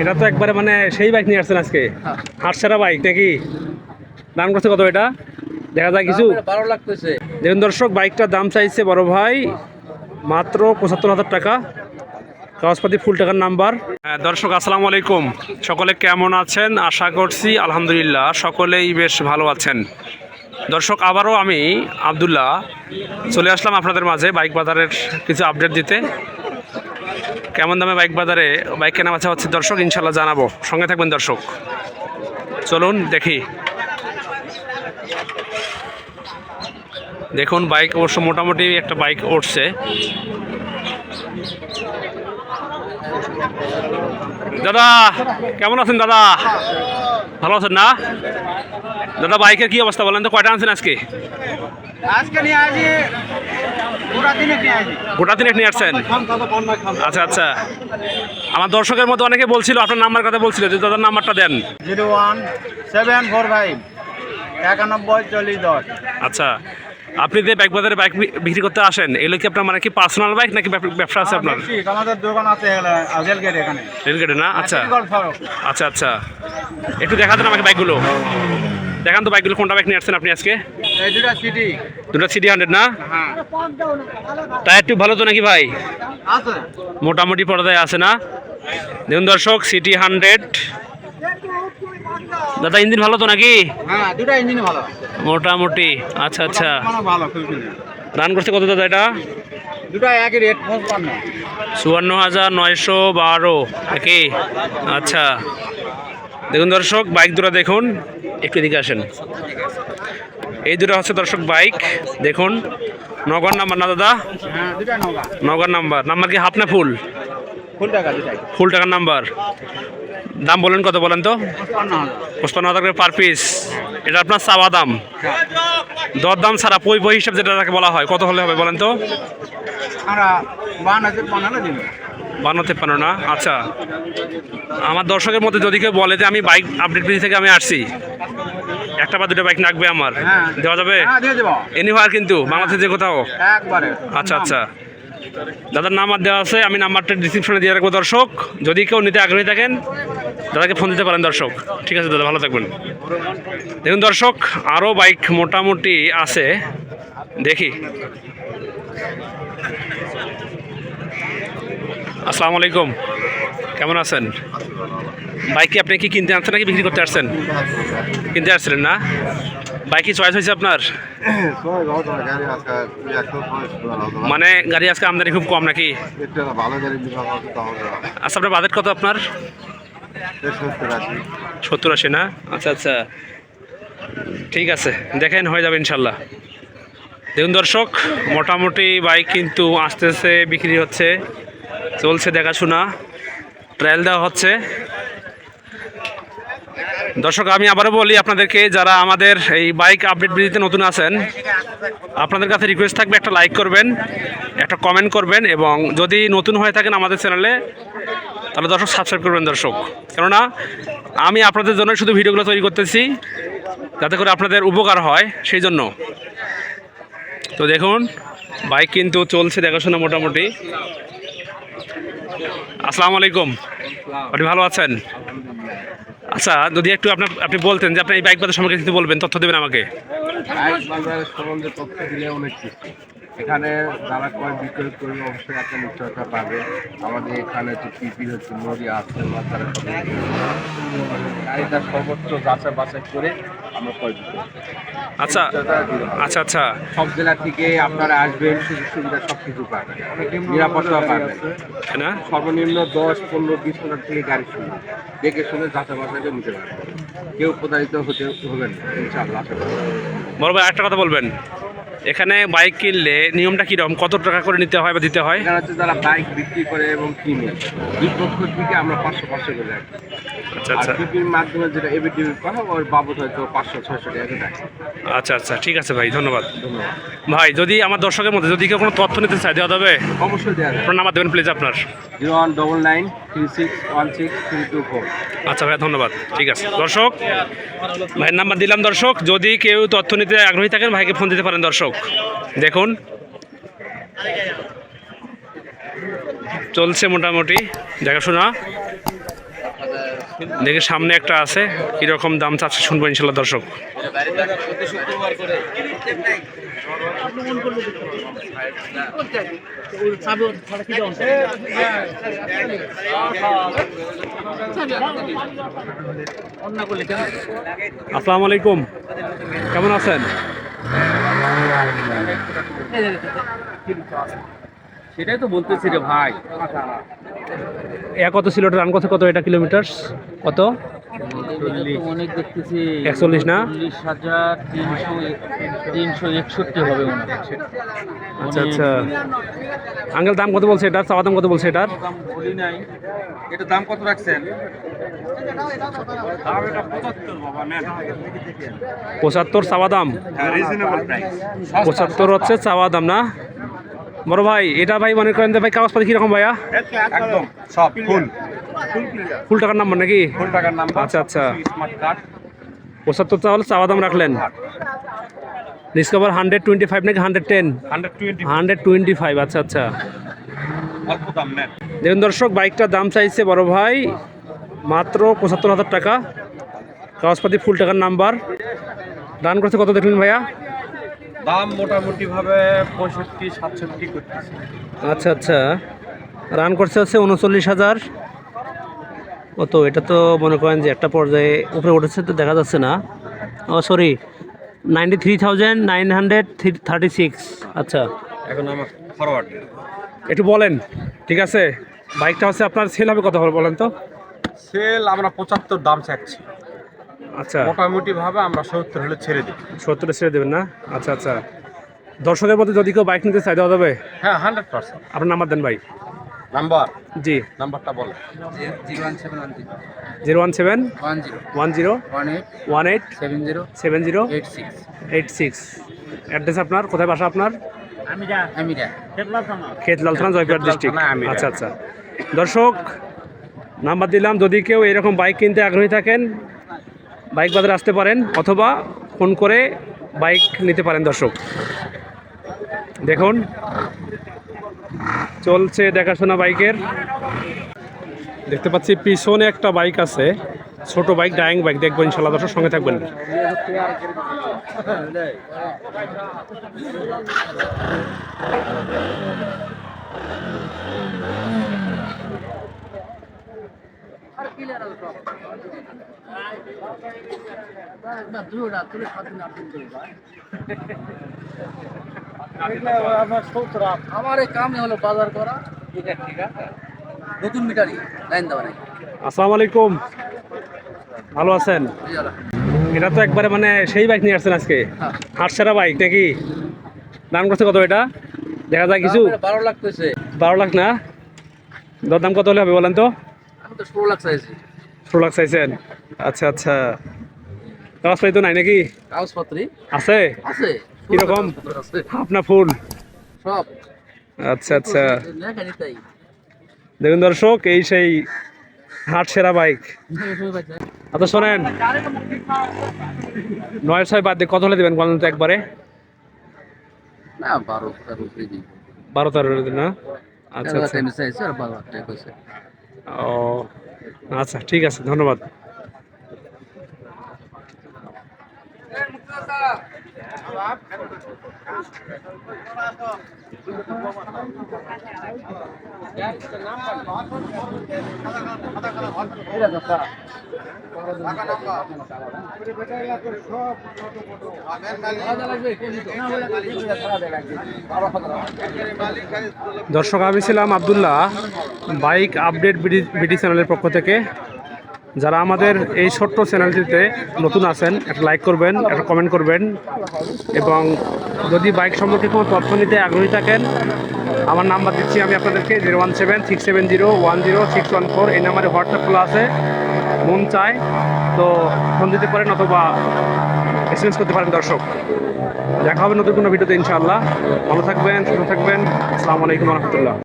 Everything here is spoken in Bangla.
এটা তো একবারে মানে সেই বাইক নিয়ে আসছেন আজকে। হাটসারা বাইক নাকি? দাম করছে কত এটা? দেখা যায় কিছু। ভালো লাগতেছে দেখুন দর্শক বাইকটার দাম চাইছে বড় ভাই মাত্র পঁচাত্তর হাজার টাকা। কাগজপাতি ফুল টাকার নাম্বার। হ্যাঁ দর্শক আসসালামু আলাইকুম। সকলে কেমন আছেন? আশা করছি আলহামদুলিল্লাহ সকলেই বেশ ভালো আছেন। দর্শক আবারও আমি আবদুল্লাহ চলে আসলাম আপনাদের মাঝে বাইক বাজারের কিছু আপডেট দিতে। কেমন দামে বাইক বাজারে বাইক কেনা বাছা হচ্ছে দর্শক ইনশাল্লাহ জানাব। সঙ্গে থাকবেন দর্শক। চলুন দেখি। দেখুন, বাইক অবশ্য মোটামুটি একটা বাইক উঠছে। দাদা, কেমন আছেন দাদা? ভালো আছেন না? দাদা, বাইকের কি অবস্থা বলেন তো, কয়টা আনছেন আজকে? গোটা দিনে নিয়ে আসছেন? আচ্ছা আচ্ছা। আমার দর্শকের মধ্যে অনেকে বলছিল আপনার নাম্বার কথা বলছিল যে দাদার নাম্বারটা দেন। Zero one seven four five একানব্বই চল্লিশ দশ। আচ্ছা। আপনি যে বাইক বাজারে বাইক বিক্রি করতে আসেন এগুলো কি আপনার মানে কি পার্সোনাল বাইক নাকি ব্যব- ব্যবসা আছে আপনার? ঠিক, আমাদের দোকান আছে এখানে। রেলগেটে না? আচ্ছা। আচ্ছা আচ্ছা। একটু দেখা দেন আমাকে বাইকগুলো দেখান তো বাইকগুলো কোনটা বাইক নিয়ে আসছেন আপনি আজকে? এই দুটা সিটি। দুটো সিটি হান্ড্রেড না? হ্যাঁ। টায়ার টিউব ভালো তো নাকি ভাই? আছে। মোটামুটি পর্দায় আছে না? দেখুন দর্শক সিটি হান্ড্রেড। দাদা ইঞ্জিন ভালো তো নাকি? হ্যাঁ দুটা ইঞ্জিন ভালো। মোটামুটি আচ্ছা আচ্ছা। রান করছে কত দাদা এটা? চুয়ান্ন হাজার নয়শো বারো নাকি? আচ্ছা। দেখুন দর্শক, বাইক দুটো দেখুন, একটু এদিকে আসেন। এই দুটো হচ্ছে দর্শক বাইক, দেখুন, নগর নাম্বার না দাদা? নগর নাম্বার নাম্বার কি হাফ না ফুল? ফুল টাকা ফুল টাকার নাম্বার। দাম বলেন কত বলেন তো? পঁচপান্ন হাজার করে পার পিস এটা আপনার চাওয়া দাম। দর দাম ছাড়া পই বই হিসাব যেটা বলা হয়, কত হলে হবে বলেন তো? আমরা বান আছে বানালে দিন বান্ন তেপ্পান্ন না? আচ্ছা। আমার দর্শকের মধ্যে যদি কেউ বলে যে আমি বাইক আপডেট পেজ থেকে আমি আসছি একটা বা দুটো বাইক লাগবে আমার। হ্যাঁ। দেওয়া যাবে? হ্যাঁ দিয়ে দেবো। এনিহার কিন্তু বাংলাদেশে যে কোথাও। আচ্ছা আচ্ছা। দাদার নাম্বার দেওয়া আছে আমি নাম্বারটা ডিসক্রিপশনে দিয়ে রাখব দর্শক। যদি কেউ নিতে আগ্রহী থাকেন দাদাকে ফোন দিতে পারেন দর্শক। ঠিক আছে দাদা ভালো থাকবেন। দেখুন দর্শক আরও বাইক মোটামুটি আছে। দেখি। আসসালামু আলাইকুম। কেমন আছেন? বাইক কি আপনি কি কিনতে আসছেন নাকি বিক্রি করতে আসছেন? কিনতে আসছিলেন না? বাইক কি চয়েস হয়েছে আপনার? মানে গাড়ি আজকে আমদানি খুব কম নাকি? আচ্ছা আপনার বাজেট কত আপনার? সত্তর আশি। না? আচ্ছা আচ্ছা। ঠিক আছে, দেখেন, হয়ে যাবে ইনশাল্লাহ। দেখুন দর্শক, মোটামুটি বাইক কিন্তু আসতেছে, বিক্রি হচ্ছে। চলছে দেখাশোনা। ট্রায়াল দেওয়া হচ্ছে। দর্শক, আমি আবারও বলি আপনাদেরকে, যারা আমাদের এই বাইক আপডেট ভিডিওতে নতুন আছেন, আপনাদের কাছে রিকোয়েস্ট থাকবে একটা লাইক করবেন, একটা কমেন্ট করবেন, এবং যদি নতুন হয়ে থাকেন আমাদের চ্যানেলে তাহলে দর্শক সাবস্ক্রাইব করবেন দর্শক। কেননা, আমি আপনাদের জন্য শুধু ভিডিওগুলো তৈরি করতেছি, যাতে করে আপনাদের উপকার হয়, সেই জন্য। তো দেখুন বাইক কিন্তু চলছে দেখাশোনা মোটামুটি। আসসালামু আলাইকুম আপনি ভালো আছেন? আচ্ছা যদি একটু আপনার আপনি বলতেন যে আপনি এই বাইক বাজার সম্পর্কে কিছু বলবেন, তথ্য দেবেন আমাকে। এখানে যারা ক্রয় বিক্রয় করবে, অবশ্যই একটা নিশ্চয়তা পাবে। আমাদের এখানে তো পিপি হচ্ছে, নদী আছে বাজারে গাড়িটা সর্বোচ্চ যাচাই বাছাই করে আমরা আচ্ছা। আচ্ছা আচ্ছা। সব জেলা থেকে আপনারা আসবেন সুযোগ সুবিধা সব কিছু পাবেন নিরাপত্তা পাবেন। না? সর্বনিম্ন দশ পনেরো বিশ হাজার থেকে গাড়ি শুনে দেখে শুনে বাছাই করে নিতে পারবেন। কেউ প্রতারিত হতে হবেন না, ইনশাআল্লাহ আশা করি। বড় ভাই একটা কথা বলবেন। এখানে বাইক কিনলে নিয়মটা কীরকম? কত টাকা করে নিতে হয় বা দিতে হয়? এখানে হচ্ছে যারা বাইক বিক্রি করে এবং কিনে দুই পক্ষ থেকে আমরা পাঁচশো পাঁচশো করে রাখি। আচ্ছা আচ্ছা। বিপির মাধ্যমে যেটা এবিটি করা ওর বাবদ হয়তো পাঁচশো ছয়শো টাকা করে রাখি। আচ্ছা আচ্ছা ঠিক আছে ভাই ধন্যবাদ। ভাই যদি আমার দর্শকের মধ্যে যদি কেউ কোনো তথ্য নিতে চায় দেওয়া যাবে? অবশ্যই দেওয়া যাবে। আপনার নাম্বার দেবেন প্লিজ আপনার। Zero one double nine three six one six three two four. আচ্ছা ভাই ধন্যবাদ। ঠিক আছে। দর্শক ভাইয়ের নাম্বার দিলাম দর্শক যদি কেউ তথ্য নিতে আগ্রহী থাকেন ভাইকে ফোন দিতে পারেন দর্শক। দেখুন। চলছে মোটামুটি। দেখাশোনা। দেখে সামনে একটা আছে। কীরকম দাম চাচ্ছে শুনব ইনশাল্লাহ দর্শক। আসসালামু আলাইকুম। কেমন আছেন? সেটাই তো বলতেছি রে ভাই। এ কত ছিল রান কত? কত এটা কিলোমিটার কত? অনেক দেখতেছি। একচল্লিশ না? চল্লিশ হাজার তিনশো তিনশো একষট্টি হবে আচ্ছা আচ্ছা। আঙ্কেল দাম কত বলছে এটার? চাওয়া দাম কত বলছে এটার? দাম বলি নাই। এটার দাম কত রাখছেন? পঁচাত্তর চাওয়া দাম? পঁচাত্তর হচ্ছে চাওয়া দাম না? বড় ভাই এটা ভাই মনে করেন ভাই কাগজপাতি কীরকম ভাইয়া? একদম সব ফুল ফুল টাকার নাম্বার নাকি? ফুল টাকার নাম্বার। আচ্ছা, আচ্ছা। স্মার্ট কার্ড পঁচাত্তর তাহলে চাওয়া দাম রাখলেন। ডিসকভার হান্ড্রেড টোয়েন্টি ফাইভ নাকি hundred ten hundred twenty five আচ্ছা আচ্ছা। দেখুন দর্শক বাইকটার দাম চাইছে বড় ভাই মাত্র পঁচাত্তর হাজার টাকা। কাগজপাতি ফুল টাকার নাম্বার। রান করতে কত দেখলেন ভাইয়া? দাম মোটামুটি ভাবে পঁয়ষট্টি সাতষট্টি করতেছে। আচ্ছা আচ্ছা। রান করছে হচ্ছে উনচল্লিশ হাজার। ও তো এটা তো মনে করেন যে একটা পর্যায়ে উপরে উঠেছে তো দেখা যাচ্ছে না। ও sorry ninety three thousand nine hundred thirty six আচ্ছা। এখন আমার ফরওয়ার্ড একটু বলেন ঠিক আছে? বাইকটা হচ্ছে আপনার সেল হবে কত হবে বলেন তো? সেল আমরা পঁচাত্তর দাম চাচ্ছি। আচ্ছা। মোটামুটি ভাবে আমরা সত্তর হলে ছেড়ে দিই। সত্তরে ছেড়ে দেবেন না? আচ্ছা আচ্ছা। দর্শকের মধ্যে যদি কেউ বাইক নিতে চাই দেওয়া যাবে? হ্যাঁ হান্ড্রেড পার্সেন্ট আপনার নাম্বার দেন ভাই। নাম্বার জি। নাম্বারটা বলে। Zero one seven one zero one eight seven zero seven zero eight six eight six address আপনার কোথায় বাসা আপনার? আমিরা। খেতলাল থানা। জয়পুর ডিস্ট্রিক্ট আচ্ছা আচ্ছা। দর্শক নাম্বার দিলাম যদি কেউ এরকম বাইক কিনতে আগ্রহী থাকেন বাইক বাজারে আসতে পারেন অথবা ফোন করে বাইক নিতে পারেন দর্শক। দেখুন চলছে দেখাশোনা বাইকের। দেখতে পাচ্ছি পিছনে একটা বাইক আছে, ছোট বাইক ডাইং বাইক দেখব ইনশাল্লাহ দর্শক, সঙ্গে থাকবেন। আমার এই কামই হলো বাজার করা ঠিক আছে ঠিক আছে। নতুন মিটারই লাইন দেওয়া নাই। আসসালামু আলাইকুম ভালো আছেন? এটা তো একবারে মানে সেই বাইক নিয়ে আসছেন আজকে। হ্যাঁ। হাটসারা বাইক নাকি? দাম করছে কত এটা? দেখা যায় কিছু? বারো লাখ কইছে। বারো লাখ না? দর দাম কত হলে হবে বলেন তো? আমি তো ষোলো লাখ চাইছি। ষোলো লাখ চাইছেন। আচ্ছা আচ্ছা। কাগজপাতি তো নাই নাকি? কাগজপত্রই। আছে? আছে। কীরকম? আপনার ফুল? সব। আচ্ছা আচ্ছা। দেখুন দর্শক এই সেই হাট সেরা বাইক। আচ্ছা শোনেন। নয় ছয় বাদ দিয়ে কত হলে দেবেন বলেন তো একবারে? না বারো তার বারো তেরো না? আচ্ছা আচ্ছা। ও আচ্ছা ঠিক আছে ধন্যবাদ। দর্শক আমি ছিলাম আবদুল্লাহ বাইক আপডেট বিডি চ্যানেলের পক্ষ থেকে। যারা আমাদের এই ছোট্ট চ্যানেলটিতে নতুন আছেন, একটা লাইক করবেন, একটা কমেন্ট করবেন। এবং যদি বাইক সম্পর্কে কোনো তথ্য নিতে আগ্রহী থাকেন, আমার নাম্বার দিচ্ছি আমি আপনাদেরকে zero one seven six seven zero one zero six one four এই নাম্বারে হোয়াটসঅ্যাপ খোলা আছে, মন চায় তো ফোন দিতে পারেন অথবা এস করতে পারেন দর্শক। দেখা হবে নতুন কোনো ভিডিওতে ইনশাআল্লাহ। ভালো থাকবেন, সুস্থ থাকবেন। আসসালামু আলাইকুম রহমতুল্লাহ।